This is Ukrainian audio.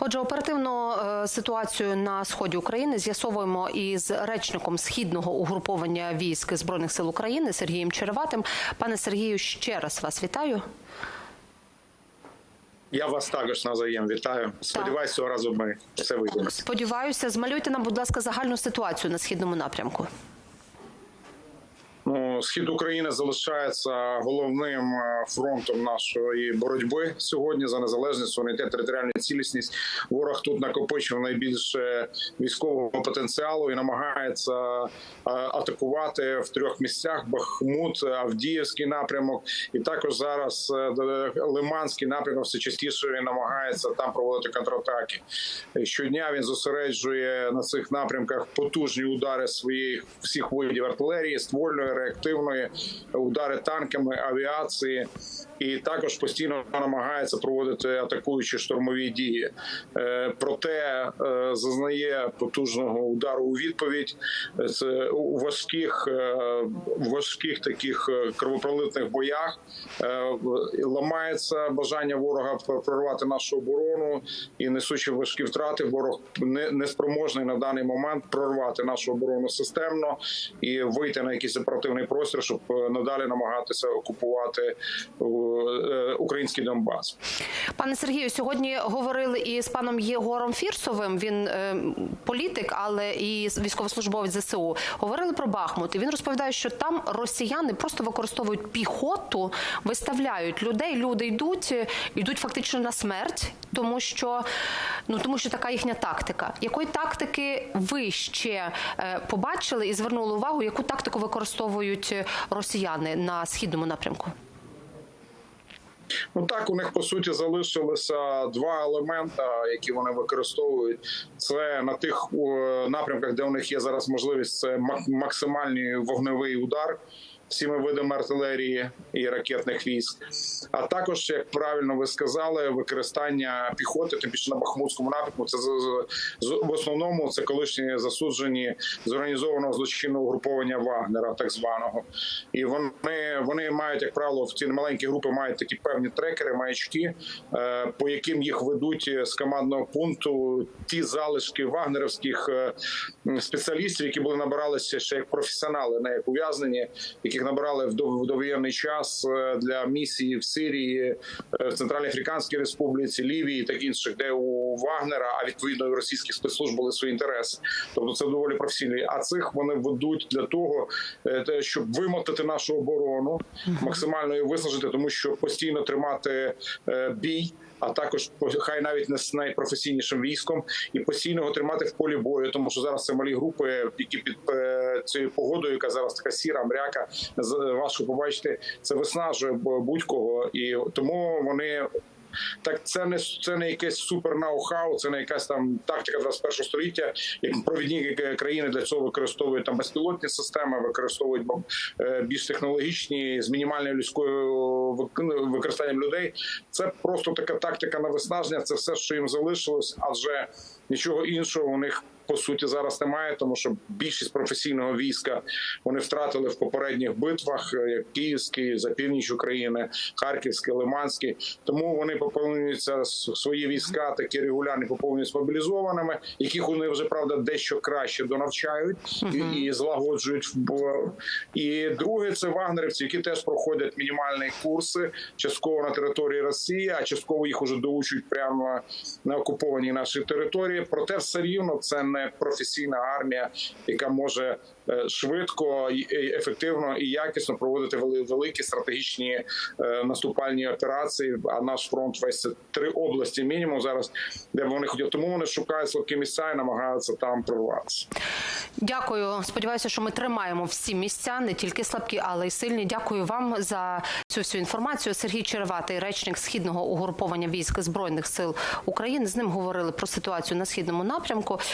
Отже, оперативну е, ситуацію на сході України з'ясовуємо із речником східного угруповання військ збройних сил України Сергієм Череватим. Пане Сергію, ще раз вас вітаю. Я вас також навзаєм вітаю. Сподіваюся, цього разу ми все вийдемо. Сподіваюся, змалюйте нам, будь ласка, загальну ситуацію на східному напрямку. Схід України залишається головним е, фронтом нашої боротьби сьогодні за незалежність, суверенітет, територіальну цілісність. Ворог тут накопичив найбільше військового потенціалу і намагається е, атакувати в трьох місцях: Бахмут, Авдіївський напрямок, і також зараз е, Лиманський напрямок все частіше він намагається там проводити контратаки. Щодня він зосереджує на цих напрямках потужні удари своїх всіх видів артилерії, ствольної, реактивної, удари танками, авіації, і також постійно намагається проводити атакуючі штурмові дії. Е, Проте е, зазнає потужного удару у відповідь. У важких, е, важких таких кровопролитних боях ламається бажання ворога прорвати нашу оборону і несучи важкі втрати, ворог не, не спроможний на даний момент прорвати нашу оборону системно і вийти на якийсь оперативний простір, щоб надалі намагатися окупувати український Донбас. Пане Сергію, сьогодні говорили і з паном Єгором Фірсовим. Він е, політик, але і військовослужбовець ЗСУ. Говорили про Бахмут. І він розповідає, що там росіяни просто використовують піхоту, виставляють людей. Люди йдуть, е, йдуть фактично на смерть, тому що ну тому, що така їхня тактика. Якої тактики ви ще е, побачили і звернули увагу, яку тактику використовують е, росіяни на східному напрямку? Ну так у них по суті залишилися два елемента, які вони використовують. Це на тих напрямках, де у них є зараз можливість, це мак- максимальний вогневий удар. Всіми видами артилерії і ракетних військ, а також, як правильно ви сказали, використання піхоти, тим більше на Бахмутському напрямку. Це в основному це колишні засуджені з організованого злочинного угруповання Вагнера, так званого, і вони вони мають, як правило, в ці маленькі групи мають такі певні трекери, маячки, е, по яким їх ведуть з командного пункту ті залишки вагнерівських е, спеціалістів, які були набиралися ще як професіонали, не як ув'язнені, яких набирали в дов- довоєнний час е, для місії в Сирії, е, в Центральній Африканській Республіці, Лівії та інших, де у Вагнера, а відповідно і російських спецслужб були свої інтереси. Тобто це доволі професійні. А цих вони ведуть для того, е, щоб вимотати нашу оборону, максимально її виснажити, тому що постійно тримати бій. А також хай навіть не з найпрофесійнішим військом, і постійно його тримати в полі бою, тому що зараз це малі групи, які під е, цією погодою, яка зараз така сіра, мряка, з- важко побачити, це виснажує будь-кого, і тому вони. Так, це не це не якесь супер ноу-хау, це не якась там тактика 21 століття. Як провідні е, країни для цього використовують там безпілотні системи, використовують е, більш технологічні з мінімальною людською вик- використанням людей. Це просто така тактика на виснаження. Це все, що їм залишилось, адже нічого іншого у них. По суті, зараз немає, тому що більшість професійного війська вони втратили в попередніх битвах, е, як Київський, за північ України, Харківський, Лиманський. Тому вони поповнюються свої війська, такі регулярні поповнюються мобілізованими, яких вони вже правда дещо краще донавчають і, і злагоджують. І друге, це вагнерівці, які теж проходять мінімальні курси, частково на території Росії, а частково їх уже доучують прямо на окупованій нашій території. Проте все рівно це не професійна армія, яка може е, швидко, ефективно і якісно проводити великі стратегічні е, наступальні операції. А наш фронт весь три області мінімум зараз, де вони хотіли. Тому вони шукають слабкі місця і намагаються там прорватися. Дякую. Сподіваюся, що ми тримаємо всі місця, не тільки слабкі, але й сильні. Дякую вам за цю всю інформацію. Сергій Череватий, речник східного угруповання військ збройних сил України. З ним говорили про ситуацію на східному напрямку.